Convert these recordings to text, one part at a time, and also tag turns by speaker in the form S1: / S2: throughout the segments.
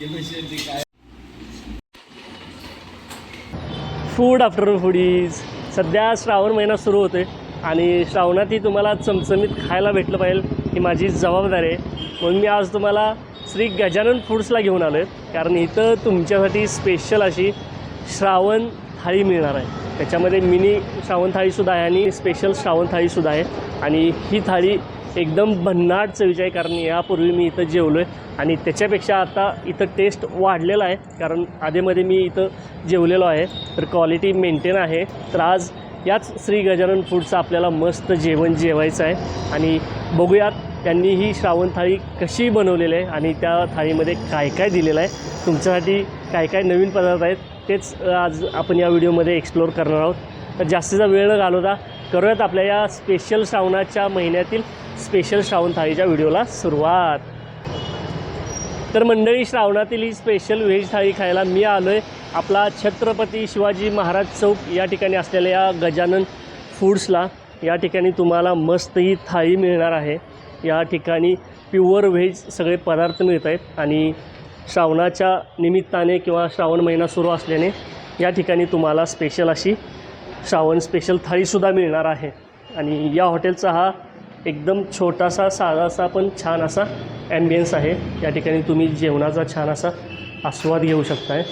S1: काय
S2: food after foodies सध्या श्रावण महिना सुरू होते आणि श्रावणातही तुम्हाला चमचमीत खायला भेटलं पाहिजे ही माझी जबाबदारी आहे. म्हणून मी आज तुम्हाला श्री गजानन फूड्सला घेऊन आलो आहे कारण इथं तुमच्यासाठी स्पेशल अशी श्रावण थाळी मिळणार आहे. त्याच्यामध्ये मिनी श्रावण थाळीसुद्धा आहे आणि स्पेशल श्रावण थाळीसुद्धा आहे. आणि ही थाळी एकदम भन्नाट चवीची आहे कारण यापूर्वी मी इथं जेवलो आहे आणि त्याच्यापेक्षा आता इथं टेस्ट वाढलेला आहे कारण आधीमध्ये मी इथं जेवलेलो आहे. तर क्वालिटी मेंटेन आहे. तर आज याच श्री गजानन फूडचं आपल्याला मस्त जेवण जेवायचं आहे. आणि बघूयात त्यांनी ही श्रावण थाळी कशी बनवलेली आहे आणि त्या थाळीमध्ये काय काय दिलेलं आहे. तुमच्यासाठी काय काय नवीन पदार्थ आहेत तेच आज आपण या व्हिडिओमध्ये एक्सप्लोअर करणार आहोत. तर जास्तीचा वेळ न घालवता करूयात आपल्या या स्पेशल श्रावणाच्या महिन्यातील स्पेशल श्रावण थाळीच्या व्हिडिओला सुरुवात. तर मंडळी श्रावणातील ही स्पेशल व्हेज थाळी खायला मी आलो आहे आपला छत्रपती शिवाजी महाराज चौक या ठिकाणी असलेल्या या गजानन फूड्सला. या ठिकाणी तुम्हाला मस्त ही थाळी मिळणार आहे. या ठिकाणी प्युअर व्हेज सगळे पदार्थ मिळत आहेत आणि श्रावणाच्या निमित्ताने किंवा श्रावण महिना सुरू असल्याने या ठिकाणी तुम्हाला स्पेशल अशी श्रावण स्पेशल थाळीसुद्धा मिळणार आहे. आणि या हॉटेलचा हा एकदम छोटासा साधासा पण छान असा ॲम्बियन्स आहे. या ठिकाणी तुम्ही जेवणाचा छान असा आस्वाद घेऊ शकताय.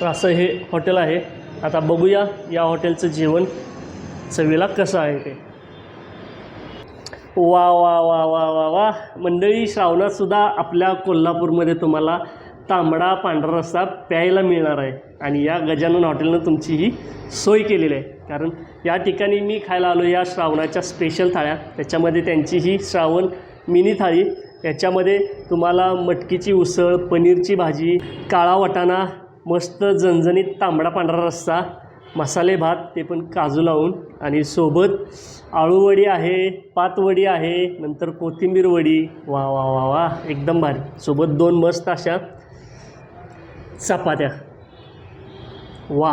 S2: तर असं हे हॉटेल आहे. आता बघूया या हॉटेलचं जेवण चवीला कसं आहे ते. वा वा वा वा वा वा. मंडळी श्रावणातसुद्धा आपल्या कोल्हापूरमध्ये तुम्हाला तांबडा पांढरा रस्सा प्यायला मिळणार आहे. आणि या गजानन हॉटेलनं तुमची ही सोय केलेली आहे. कारण या ठिकाणी मी खायला आलो या श्रावणाच्या स्पेशल थाळ्या. त्याच्यामध्ये त्यांची ही श्रावण मिनी थाळी. याच्यामध्ये तुम्हाला मटकीची उसळ पनीरची भाजी काळा वाटाणा मस्त झणझणीत तांबडा पांढरा रस्सा मसाले भात ते पण काजू लावून. आणि सोबत आळूवडी आहे पातवडी आहे नंतर कोथिंबीर वडी. वा वा वा वा एकदम भारी. सोबत दोन मस्त अशा चपात्या. वा.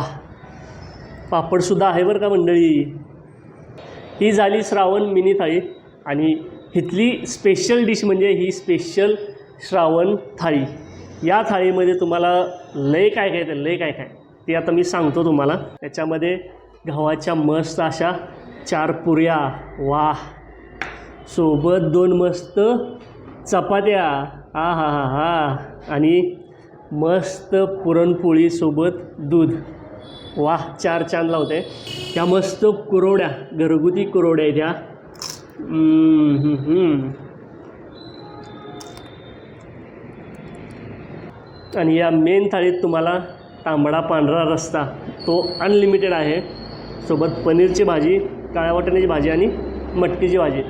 S2: पापडसुद्धा आहे बरं का मंडळी. ही झाली श्रावण मिनी थाळी आणि इथली स्पेशल डिश म्हणजे ही स्पेशल श्रावण थाळी. या थाळीमध्ये तुम्हाला लय काय काय तर लय काय काय ते आता मी सांगतो तुम्हाला. त्याच्यामध्ये गव्हाच्या मस्त अशा चार पुऱ्या वा सोबत दोन मस्त चपात्या हा हा हा हा! आणि मस्त पुरणपोळीसोबत दूध. वा चार चांद लावते त्या मस्त कुरवड्या घरगुती कुरवड्या आहेत त्या आणि या मेन थाळीत तुम्हाला तांबडा पांढरा रस्ता तो अनलिमिटेड आहे. सोबत पनीरची भाजी काळ्या वाटण्याची भाजी आणि मटकीची भाजी.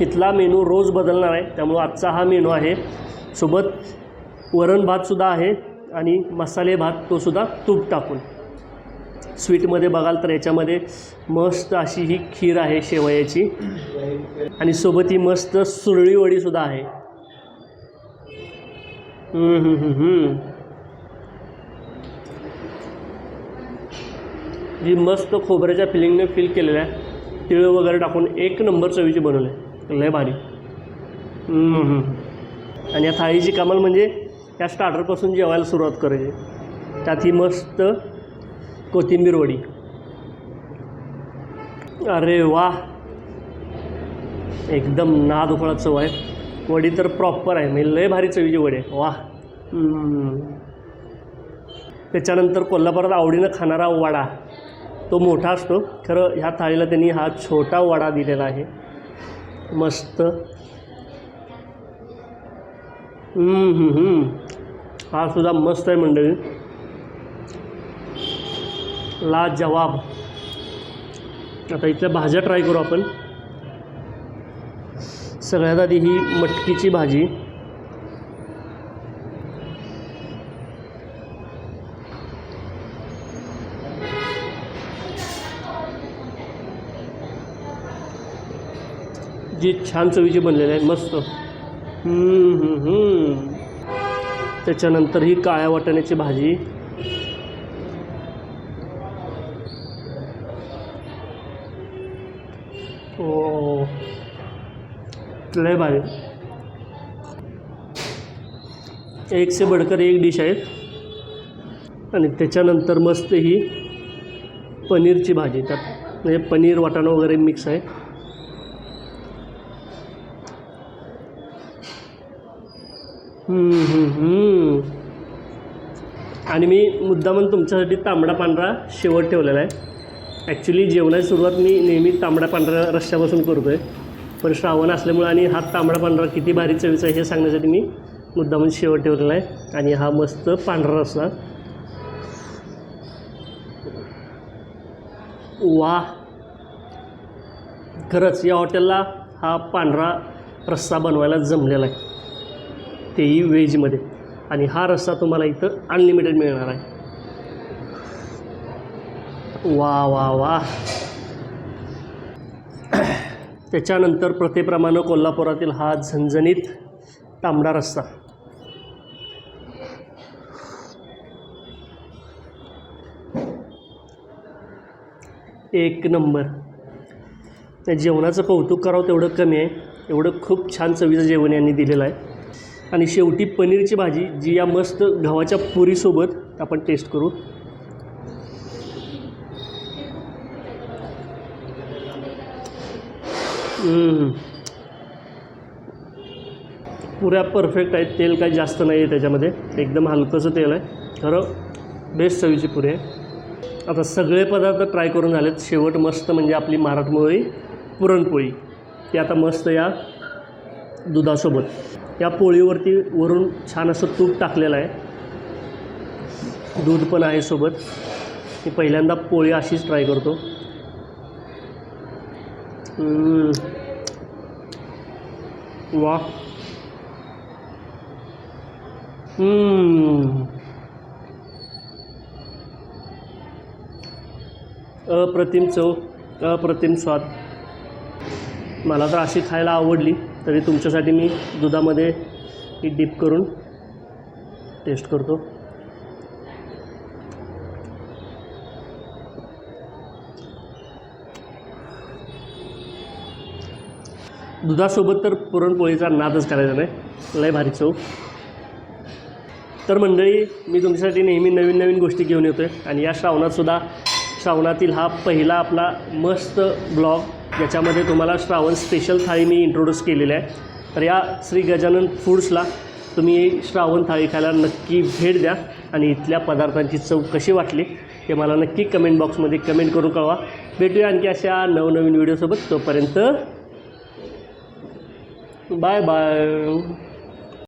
S2: इथला मेनू रोज बदलणार आहे त्यामुळं आजचा हा मेनू आहे. सोबत वरण भातसुद्धा आहे आणि मसाले भात तोसुद्धा तूप टाकून. स्वीटमध्ये बघाल तर याच्यामध्ये मस्त अशी ही खीर आहे शेवयाची. आणि सोबत ही मस्त सुरळी वडीसुद्धा आहे. हम्म, हम्म, हम्म, जी मस्त खोबऱ्याच्या फिलिंगने फिल केलेलं आहे तिळ वगैरे टाकून एक नंबर चवीची बनवलं. आहे लय भारी. हम्म, हम्म. आणि या थाळीची कमाल म्हणजे या स्टार्टरपासून जेवायला सुरुवात करायची. त्यात ही मस्त कोथिंबीर वडी. अरे वा. एकदम नाद उकळा चव आहे. वडी तर प्रॉपर आहे. म्हणजे लय भारी चवीची वडी आहे. वा. त्याच्यानंतर कोल्हापुरात आवडीनं खाणारा वडा. तो मोठा असतो. खरं ह्या थाळीला त्यांनी हा छोटा वडा दिलेला आहे. मस्त. हा सुद्धा मस्त आहे मंडळी. ला जवाब. आता इथल्या भाज्या ट्राय करू आपण. सगळ्यात आधी ही मटकीची भाजी. जी छान चवीची बनलेली आहे मस्त. त्याच्यानंतर ही काळ्या वाटाण्याची भाजी. लय भारी. एक से बडकर एक डिश आहेत. आणि त्याच्यानंतर मस्त ही पनीरची भाजी. त्यात म्हणजे पनीर वाटाणा वगैरे मिक्स आहे. हम्म, हम्म, हम्म. आणि मी मुद्दामन तुमच्यासाठी तांबडा पांढरा शेवट ठेवलेला आहे. ॲक्च्युली जेवणाची सुरुवात मी नेहमी तांबडा पांढऱ्या रश्श्यापासून करतो आहे पण श्रावण असल्यामुळं आणि हा तांबडा पांढरा किती भारी चवीचा आहे हे सांगण्यासाठी मी मुद्दामून शेवट ठेवलेला आहे. आणि हा मस्त पांढरा रस्सा वा. खरंच या हॉटेलला हा पांढरा रस्सा बनवायला जमलेला आहे. तेही व्हेजमध्ये. आणि हा रस्सा तुम्हाला इथं अनलिमिटेड मिळणार आहे. वा वा वा. त्याच्यानंतर प्रथेप्रमाणे कोल्हापुरातील हा झणझणीत तांबडा रस्सा एक नंबर. त्या जेवणाचं कौतुक करावं तेवढं कमी आहे. एवढं खूप छान चवीचं जेवण यांनी दिलेलं आहे. आणि शेवटी पनीरची भाजी जी या मस्त गव्हाच्या पुरीसोबत आपण टेस्ट करू. पुऱ्या परफेक्ट आहेत. तेल काही जास्त नाही आहे त्याच्यामध्ये. एकदम हलकंसं तेल आहे. खरं बेस्ट चवीची पुरी आहे. आता सगळे पदार्थ ट्राय करून झालेत. शेवट मस्त म्हणजे आपली मराठमोळी पुरणपोळी. ती आता मस्त या दुधासोबत. या पोळीवरती वरून छान असं तूप टाकलेलं आहे. दूध पण आहे सोबत. मी पहिल्यांदा पोळी अशीच ट्राय करतो. वा अप्रतिम चव अप्रतिम स्वाद. मला तर अशी खायला आवडली तरी तुमच्यासाठी मी दुधामध्ये ही डिप करून टेस्ट करतो. दुधासोबत तर पुरणपोळीचा नादच करायचा नाही. लय भारी चव. तर मंडळी मी तुमच्यासाठी नेहमी नवीन नवीन गोष्टी घेऊन येतो आहे आणि या श्रावणातसुद्धा श्रावणातील हा पहिला आपला मस्त ब्लॉग ज्याच्यामध्ये तुम्हाला श्रावण स्पेशल थाळी मी इंट्रोड्यूस केलेली आहे. तर या श्री गजानन फूड्सला तुम्ही श्रावण थाळी खायला नक्की भेट द्या आणि इथल्या पदार्थांची चव कशी वाटली हे मला नक्की कमेंट बॉक्समध्ये कमेंट करून कळवा. भेटूया आणखी अशा नवनवीन व्हिडिओसोबत तोपर्यंत Bye-bye.